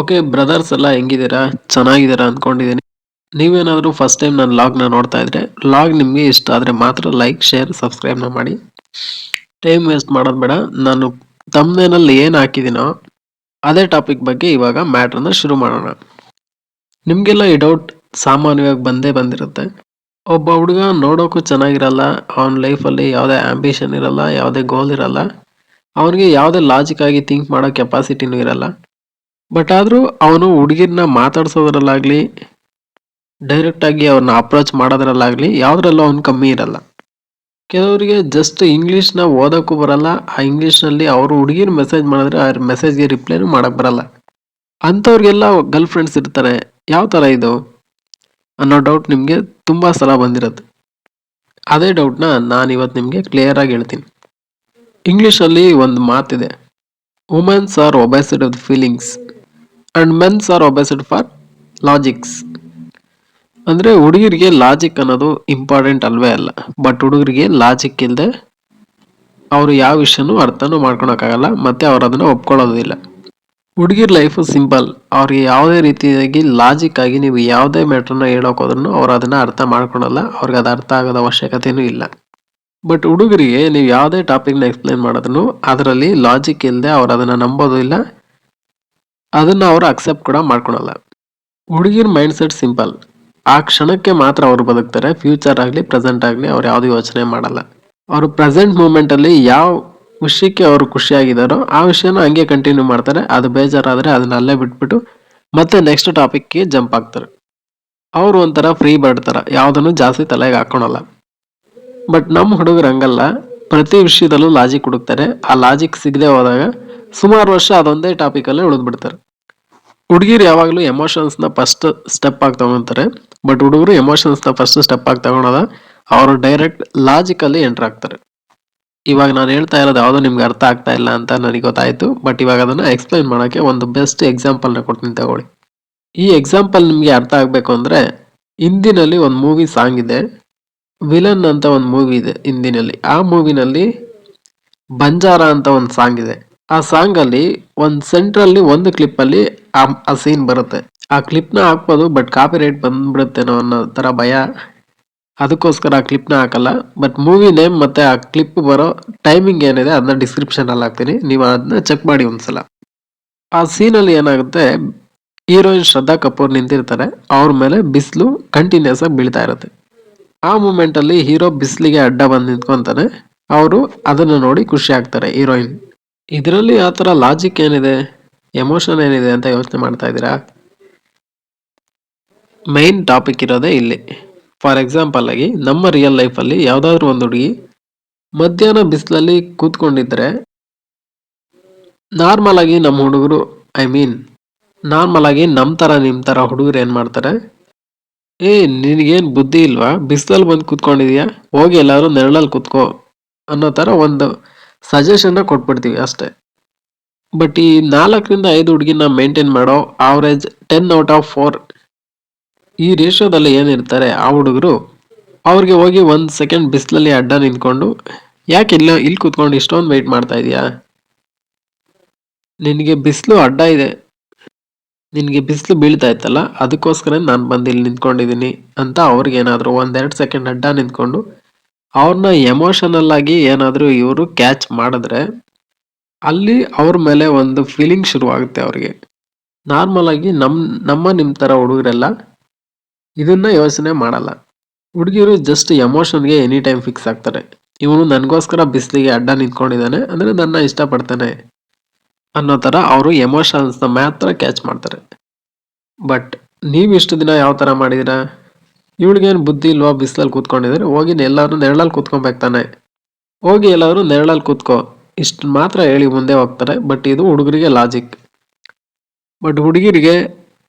Okay brothers ಎಲ್ಲ ಹೆಂಗಿದ್ದೀರಾ? ಚೆನ್ನಾಗಿದ್ದೀರಾ ಅಂದ್ಕೊಂಡಿದ್ದೀನಿ ನೀವೇನಾದರೂ ಫಸ್ಟ್ ಟೈಮ್ ನನ್ನ ಲಾಗ್ನ ನೋಡ್ತಾ ಇದ್ರೆ ಲಾಗ್ ನಿಮಗೆ ಇಷ್ಟ ಆದರೆ ಮಾತ್ರ ಲೈಕ್ ಶೇರ್ ಸಬ್ಸ್ಕ್ರೈಬ್ನ ಮಾಡಿ. ಟೈಮ್ ವೇಸ್ಟ್ ಮಾಡೋದು ಬೇಡ. ನಾನು ತಮ್ಮನೇನಲ್ಲಿ ಏನು ಹಾಕಿದ್ದೀನೋ, ಅದೇ ಟಾಪಿಕ್ ಬಗ್ಗೆ ಇವಾಗ ಮ್ಯಾಟ್ರನ್ನ ಶುರು ಮಾಡೋಣ. ನಿಮಗೆಲ್ಲ ಈ ಡೌಟ್ ಸಾಮಾನ್ಯವಾಗಿ ಬಂದೇ ಬಂದಿರುತ್ತೆ. ಒಬ್ಬ ಹುಡುಗ ನೋಡೋಕ್ಕೂ ಚೆನ್ನಾಗಿರಲ್ಲ, ಅವನ ಲೈಫಲ್ಲಿ ಯಾವುದೇ ಆಂಬಿಷನ್ ಇರಲ್ಲ, ಯಾವುದೇ ಗೋಲ್ ಇರಲ್ಲ, ಅವನಿಗೆ ಯಾವುದೇ ಲಾಜಿಕ್ ಆಗಿ ಥಿಂಕ್ ಮಾಡೋ ಕೆಪಾಸಿಟಿನೂ ಇರಲ್ಲ. ಬಟ್ ಆದರೂ ಅವನು ಹುಡುಗಿನ ಮಾತಾಡ್ಸೋದ್ರಲ್ಲಾಗಲಿ ಡೈರೆಕ್ಟಾಗಿ ಅವ್ರನ್ನ ಅಪ್ರೋಚ್ ಮಾಡೋದ್ರಲ್ಲಾಗಲಿ, ಯಾವುದ್ರಲ್ಲೂ ಅವ್ನು ಕಮ್ಮಿ ಇರಲ್ಲ. ಕೆಲವರಿಗೆ ಜಸ್ಟ್ ಇಂಗ್ಲೀಷ್ನ ಓದೋಕ್ಕೂ ಬರಲ್ಲ, ಆ ಇಂಗ್ಲೀಷ್ನಲ್ಲಿ ಅವರು ಹುಡುಗಿನ ಮೆಸೇಜ್ ಮಾಡಿದ್ರೆ ಆ ಮೆಸೇಜ್ಗೆ ರಿಪ್ಲೈನೂ ಮಾಡೋಕ್ಕೆ ಬರಲ್ಲ. ಅಂಥವ್ರಿಗೆಲ್ಲ ಗರ್ಲ್ ಫ್ರೆಂಡ್ಸ್ ಇರ್ತಾರೆ, ಯಾವ ಥರ ಇದು? ಅನ್ನೋ ಡೌಟ್ ನಿಮಗೆ ತುಂಬ ಸಲ ಬಂದಿರುತ್ತೆ. ಅದೇ ಡೌಟ್ನ ನಾನು ಇವತ್ತು ನಿಮಗೆ ಕ್ಲಿಯರಾಗಿ ಹೇಳ್ತೀನಿ. ಇಂಗ್ಲೀಷಲ್ಲಿ ಒಂದು ಮಾತಿದೆ womens are obsessed of feelings and mens are obsessed for logics ಅಂದರೆ ಹುಡುಗರಿಗೆ ಲಾಜಿಕ್ ಅನ್ನೋದು ಇಂಪಾರ್ಟೆಂಟ್ ಅಲ್ವೇ ಅಲ್ಲ. ಬಟ್ ಹುಡುಗರಿಗೆ ಲಾಜಿಕ್ ಇಲ್ಲದೆ ಅವರು ಯಾವ ವಿಷಯನೂ ಅರ್ಥನೂ ಮಾಡ್ಕೊಳಕ್ಕಾಗಲ್ಲ, ಮತ್ತು ಅವ್ರು ಅದನ್ನು ಒಪ್ಕೊಳ್ಳೋದಿಲ್ಲ. ಹುಡುಗಿರ್ ಲೈಫು ಸಿಂಪಲ್ ಅವ್ರಿಗೆ ಯಾವುದೇ ರೀತಿಯಾಗಿ ಲಾಜಿಕ್ ಆಗಿ ನೀವು ಯಾವುದೇ ಮ್ಯಾಟ್ರನ್ನ ಹೇಳೋಕೆ ಹೋದ್ರೂ ಅವ್ರು ಅದನ್ನು ಅರ್ಥ ಮಾಡ್ಕೊಳಲ್ಲ, ಅವ್ರಿಗೆ ಅದು ಅರ್ಥ ಆಗೋದ ಅವಶ್ಯಕತೆಯೂ ಇಲ್ಲ. ಬಟ್ ಹುಡುಗರಿಗೆ ನೀವು ಯಾವುದೇ ಟಾಪಿಕ್ನ ಎಕ್ಸ್ಪ್ಲೈನ್ ಮಾಡಿದ್ರು ಅದರಲ್ಲಿ ಲಾಜಿಕ್ ಇಲ್ಲದೆ ಅವ್ರು ಅದನ್ನು ನಂಬೋದು ಇಲ್ಲ ಅದನ್ನ ಅವರು ಅಕ್ಸೆಪ್ಟ್ ಕೂಡ ಮಾಡ್ಕೊಳಲ್ಲ. ಹುಡುಗಿರ್ ಮೈಂಡ್ ಸೆಟ್ ಸಿಂಪಲ್ ಆ ಕ್ಷಣಕ್ಕೆ ಮಾತ್ರ ಅವರು ಬದುಕ್ತಾರೆ ಫ್ಯೂಚರ್ ಆಗಲಿ ಪ್ರೆಸೆಂಟ್ ಆಗಲಿ ಅವ್ರು ಯಾವುದು ಯೋಚನೆ ಮಾಡಲ್ಲ. ಅವರು ಪ್ರೆಸೆಂಟ್ ಮೂಮೆಂಟ್ ಅಲ್ಲಿ ಯಾವ ವಿಷಯಕ್ಕೆ ಅವರು ಖುಷಿಯಾಗಿದ್ದಾರೋ ಆ ವಿಷಯನ ಹಂಗೆ ಕಂಟಿನ್ಯೂ ಮಾಡ್ತಾರೆ, ಅದು ಬೇಜಾರಾದರೆ ಅದನ್ನ ಅಲ್ಲೇ ಬಿಟ್ಬಿಟ್ಟು ಮತ್ತೆ ನೆಕ್ಸ್ಟ್ ಟಾಪಿಕ್ಗೆ ಜಂಪ್ ಆಗ್ತಾರೆ. ಅವರು ಒಂಥರ ಫ್ರೀ ಬರ್ಡ್ ಥರ ಯಾವುದನ್ನು ಜಾಸ್ತಿ ತಲೆಗೆ ಹಾಕೊಳಲ್ಲ. ಬಟ್ ನಮ್ಮ ಹುಡುಗರು ಹಂಗಲ್ಲ, ಪ್ರತಿ ವಿಷಯದಲ್ಲೂ ಲಾಜಿಕ್ ಹುಡುಕ್ತಾರೆ. ಆ ಲಾಜಿಕ್ ಸಿಗದೆ ಹೋದಾಗ ಸುಮಾರು ವರ್ಷ ಅದೊಂದೇ ಟಾಪಿಕಲ್ಲೇ ಉಳಿದ್ಬಿಡ್ತಾರೆ ಹುಡುಗಿರು ಯಾವಾಗಲೂ ಎಮೋಷನ್ಸ್ನ ಫಸ್ಟ್ ಸ್ಟೆಪ್ ಆಗಿ ತಗೊಂತಾರೆ. ಬಟ್ ಹುಡುಗರು ಎಮೋಷನ್ಸ್ನ ಫಸ್ಟ್ ಸ್ಟೆಪ್ ಆಗಿ ತಗೊಳೋದ ಅವರು ಡೈರೆಕ್ಟ್ ಲಾಜಿಕಲ್ಲಿ ಎಂಟರ್ ಆಗ್ತಾರೆ. ಇವಾಗ ನಾನು ಹೇಳ್ತಾ ಇರೋದು ಯಾವುದೋ ನಿಮ್ಗೆ ಅರ್ಥ ಆಗ್ತಾ ಇಲ್ಲ ಅಂತ ನನಗೆ ಗೊತ್ತಾಯ್ತು. ಬಟ್ ಇವಾಗ ಅದನ್ನ ಎಕ್ಸ್ಪ್ಲೈನ್ ಮಾಡೋಕ್ಕೆ ಒಂದು ಬೆಸ್ಟ್ ಎಕ್ಸಾಂಪಲ್ನ ಕೊಡ್ತೀನಿ ತಗೊಳ್ಳಿ. ಈ ಎಕ್ಸಾಂಪಲ್ ನಿಮಗೆ ಅರ್ಥ ಆಗಬೇಕು ಅಂದ್ರೆ ಹಿಂದಿನಲ್ಲಿ ಒಂದು ಮೂವಿ ಸಾಂಗ್ ಇದೆ. ವಿಲನ್ ಅಂತ ಒಂದು ಮೂವಿ ಇದೆ ಹಿಂದಿನಲ್ಲಿ. ಆ ಮೂವಿನಲ್ಲಿ ಬಂಜಾರ ಅಂತ ಒಂದು ಸಾಂಗ್ ಇದೆ. ಆ ಸಾಂಗ್ ಅಲ್ಲಿ ಒಂದು ಸೆಂಟ್ರಲ್ಲಿ ಒಂದು ಕ್ಲಿಪ್ ಅಲ್ಲಿ ಆ ಸೀನ್ ಬರುತ್ತೆ. ಆ ಕ್ಲಿಪ್ನ ಹಾಕ್ಬೋದು, ಬಟ್ ಕಾಪಿ ರೈಟ್ ಬಂದ್ಬಿಡುತ್ತೇನೋ ಅನ್ನೋ ತರ ಭಯ. ಅದಕ್ಕೋಸ್ಕರ ಆ ಕ್ಲಿಪ್ನ ಹಾಕಲ್ಲ. ಬಟ್ ಮೂವಿ ನೇಮ್ ಮತ್ತೆ ಆ ಕ್ಲಿಪ್ ಬರೋ ಟೈಮಿಂಗ್ ಏನಿದೆ, ಅದನ್ನ ಡಿಸ್ಕ್ರಿಪ್ಷನ್ ಅಲ್ಲಿ ಹಾಕ್ತೀನಿ. ನೀವು ಅದನ್ನ ಚೆಕ್ ಮಾಡಿ ಒಂದ್ಸಲ. ಆ ಸೀನ್ ಅಲ್ಲಿ ಏನಾಗುತ್ತೆ, ಹೀರೋಯಿನ್ ಶ್ರದ್ಧಾ ಕಪೂರ್ ನಿಂತಿರ್ತಾರೆ. ಅವ್ರ ಮೇಲೆ ಬಿಸಿಲು ಕಂಟಿನ್ಯೂಸ್ ಆಗಿ ಬೀಳ್ತಾ ಇರುತ್ತೆ. ಆ ಮೂಮೆಂಟ್ ಅಲ್ಲಿ ಹೀರೋ ಬಿಸಿಲಿಗೆ ಅಡ್ಡ ಬಂದು ನಿಂತ್ಕೊಂತಾನೆ. ಅವರು ಅದನ್ನ ನೋಡಿ ಖುಷಿ ಆಗ್ತಾರೆ, ಹೀರೋಯಿನ್. ಇದರಲ್ಲಿ ಆ ಥರ ಲಾಜಿಕ್ ಏನಿದೆ? ಎಮೋಷನ್ ಏನಿದೆ ಅಂತ ಯೋಚನೆ ಮಾಡ್ತಾ ಇದ್ದೀರಾ? ಮೈನ್ ಟಾಪಿಕ್ ಇರೋದೇ ಇಲ್ಲಿ. ಫಾರ್ ಎಕ್ಸಾಂಪಲ್ ಆಗಿ, ನಮ್ಮ ರಿಯಲ್ ಲೈಫಲ್ಲಿ ಯಾವುದಾದ್ರೂ ಒಂದು ಹುಡುಗಿ ಮಧ್ಯಾಹ್ನ ಬಿಸಿಲಲ್ಲಿ ಕೂತ್ಕೊಂಡಿದ್ರೆ ನಾರ್ಮಲ್ ಆಗಿ ನಮ್ಮ ಹುಡುಗರು ಐ ಮೀನ್ ನಾರ್ಮಲ್ ಆಗಿ ನಮ್ಮ ಥರ ನಿಮ್ಮ ಥರ ಹುಡುಗರು ಏನು ಮಾಡ್ತಾರೆ? ಏ, ನಿನಗೇನು ಬುದ್ಧಿ ಇಲ್ವಾ? ಬಿಸಿಲಲ್ಲಿ ಬಂದು ಕೂತ್ಕೊಂಡಿದ್ಯಾ? ಹೋಗಿ ಎಲ್ಲಾದರೂ ನೆರಳಲ್ಲಿ ಕೂತ್ಕೋ ಅನ್ನೋ ಥರ ಒಂದು ಸಜೆಷನ್ನ ಕೊಟ್ಬಿಡ್ತೀವಿ ಅಷ್ಟೇ. ಬಟ್ ಈ ನಾಲ್ಕರಿಂದ ಐದು ಹುಡುಗಿನ ಮೇಂಟೈನ್ ಮಾಡೋ average ten out of four ಈ ರೇಷೋದಲ್ಲಿ ಏನಿರ್ತಾರೆ ಆ ಹುಡುಗರು ಅವ್ರಿಗೆ ಹೋಗಿ ಒಂದು ಸೆಕೆಂಡ್ ಬಿಸಿಲಲ್ಲಿ ಅಡ್ಡ ನಿಂತ್ಕೊಂಡು, ಯಾಕೆ ಇಲ್ಲ, ಇಲ್ಲಿ ಕೂತ್ಕೊಂಡು ಇಷ್ಟೊಂದು ವೆಯ್ಟ್ ಮಾಡ್ತಾ ಇದೀಯಾ? ನಿನಗೆ ಬಿಸಿಲು ಅಡ್ಡ ಇದೆ. ನಿನಗೆ ಬಿಸಿಲು ಬೀಳ್ತಾ ಇತ್ತಲ್ಲ ಅದಕ್ಕೋಸ್ಕರ ನಾನು ಬಂದು ಇಲ್ಲಿ ನಿಂತ್ಕೊಂಡಿದ್ದೀನಿ ಅಂತ ಅವ್ರಿಗೆ ಏನಾದರೂ ಒಂದೆರಡು ಸೆಕೆಂಡ್ ಅಡ್ಡ ನಿಂತ್ಕೊಂಡು ಅವ್ರನ್ನ ಎಮೋಷನಲ್ ಆಗಿ ಏನಾದರೂ ಇವರು ಕ್ಯಾಚ್ ಮಾಡಿದ್ರೆ ಅಲ್ಲಿ ಅವ್ರ ಮೇಲೆ ಒಂದು ಫೀಲಿಂಗ್ ಶುರುವಾಗುತ್ತೆ ಅವ್ರಿಗೆ. ನಾರ್ಮಲ್ ಆಗಿ ನಮ್ಮ ನಮ್ಮ ನಿಮ್ಮ ಥರ ಹುಡುಗರೆಲ್ಲ ಇದನ್ನ ಯೋಚನೆ ಮಾಡಲ್ಲ. ಹುಡುಗಿಯರು ಜಸ್ಟ್ ಎಮೋಷನ್ಗೆ ಎನಿ ಟೈಮ್ ಫಿಕ್ಸ್ ಆಗ್ತಾರೆ. ಇವನು ನನಗೋಸ್ಕರ ಬಿಸಿಲಿಗೆ ಅಡ್ಡ ನಿಂತ್ಕೊಂಡಿದ್ದಾನೆ ಅಂದರೆ ನನ್ನ ಇಷ್ಟಪಡ್ತಾನೆ ಅನ್ನೋ ಥರ ಅವರು ಎಮೋಷನ್ಸ್ನ ಮಾತ್ರ ಕ್ಯಾಚ್ ಮಾಡ್ತಾರೆ. ಬಟ್ ನೀವು ಇಷ್ಟು ದಿನ ಯಾವ ಥರ ಮಾಡಿದಿರಾ? ಇವಳಿಗೇನು ಬುದ್ಧಿ ಇಲ್ವಾ ಬಿಸಿಲಲ್ಲಿ ಕೂತ್ಕೊಂಡಿದ್ದಾರೆ ಹೋಗಿ ಎಲ್ಲರೂ ನೆರಳಲ್ಲಿ ಕೂತ್ಕೊಬೇಕು ತಾನೆ. ಹೋಗಿ ಎಲ್ಲರೂ ನೆರಳಲ್ಲಿ ಕೂತ್ಕೋ. ಇಷ್ಟು ಮಾತ್ರ ಹೇಳಿ ಮುಂದೆ ಹೋಗ್ತಾರೆ, ಬಟ್ ಇದು ಹುಡುಗರಿಗೆ ಲಾಜಿಕ್ ಬಟ್ ಹುಡುಗಿರಿಗೆ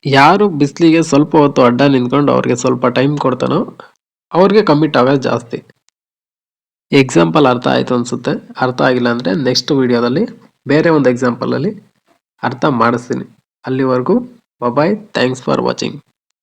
ಯಾರು ಬಿಸಿಲಿಗೆ ಸ್ವಲ್ಪ ಹೊತ್ತು ಅಡ್ಡ ನಿಂತ್ಕೊಂಡು ಅವ್ರಿಗೆ ಸ್ವಲ್ಪ ಟೈಮ್ ಕೊಡ್ತಾನೋ, ಅವ್ರಿಗೆ ಕಮಿಟ್ ಆಗೋದು ಜಾಸ್ತಿ. ಎಕ್ಸಾಂಪಲ್ ಅರ್ಥ ಆಯಿತು ಅನಿಸುತ್ತೆ. ಅರ್ಥ ಆಗಿಲ್ಲ ಅಂದರೆ ನೆಕ್ಸ್ಟ್ ವಿಡಿಯೋದಲ್ಲಿ ಬೇರೆ ಒಂದು ಎಕ್ಸಾಂಪಲಲ್ಲಿ ಅರ್ಥ ಮಾಡಿಸ್ತೀನಿ. ಅಲ್ಲಿವರೆಗೂ ಬಾಯ್ ಥ್ಯಾಂಕ್ಸ್ ಫಾರ್ ವಾಚಿಂಗ್